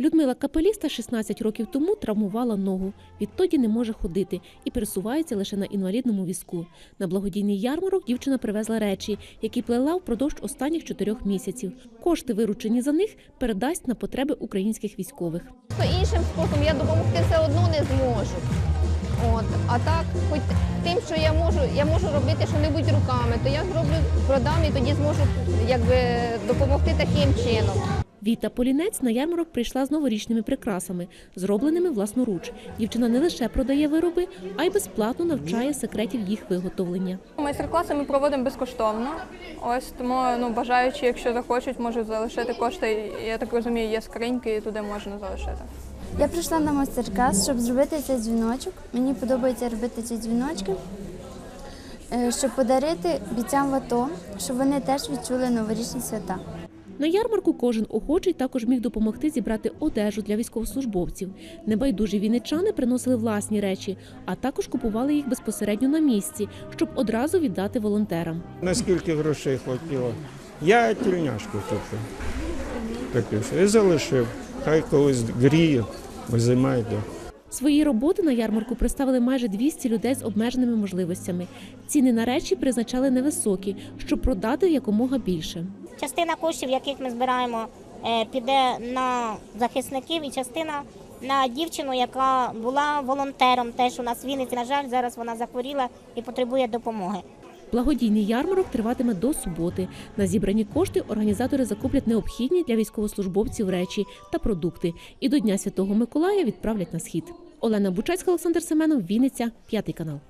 Людмила Капеліста 16 років тому травмувала ногу. Відтоді не може ходити і пересувається лише на інвалідному візку. На благодійний ярмарок дівчина привезла речі, які плела впродовж останніх чотирьох місяців. Кошти, виручені за них, передасть на потреби українських військових. Іншим способом я допомогти все одно не зможу. От, а так, хоч тим, що я можу, я можу робити що-небудь руками, то я зроблю, продам і тоді зможу якби допомогти таким чином. Віта Полінець на ярмарок прийшла з новорічними прикрасами, зробленими власноруч. Дівчина не лише продає вироби, а й безплатно навчає секретів їх виготовлення. Майстер-класи ми проводимо безкоштовно. Ось тому ну бажаючи, якщо захочуть, можуть залишити кошти. Я так розумію, є скриньки, і туди можна залишити. Я прийшла на майстер-клас, щоб зробити цей дзвіночок. Мені подобається робити ці дзвіночки, е, щоб подарити бійцям в АТО, щоб вони теж відчули новорічні свята. На ярмарку кожен охочий також міг допомогти зібрати одежу для військовослужбовців. Небайдужі вінничани приносили власні речі, а також купували їх безпосередньо на місці, щоб одразу віддати волонтерам. Наскільки грошей хватило? Я тільняшку купив. Купив. І залишив. Хай колись гріє, займайте. Свої роботи на ярмарку представили майже 200 людей з обмеженими можливостями. Ціни на речі призначали невисокі, щоб продати якомога більше. Частина коштів, яких ми збираємо, е, піде на захисників, і частина на дівчину, яка була волонтером. Теж у нас в Вінниці. На жаль, зараз вона захворіла і потребує допомоги. Благодійний ярмарок триватиме до суботи. На зібрані кошти організатори закуплять необхідні для військовослужбовців речі та продукти. І до Дня Святого Миколая відправлять на схід. Олена Бучацька, Олександр Семенов, Вінниця, п'ятий канал.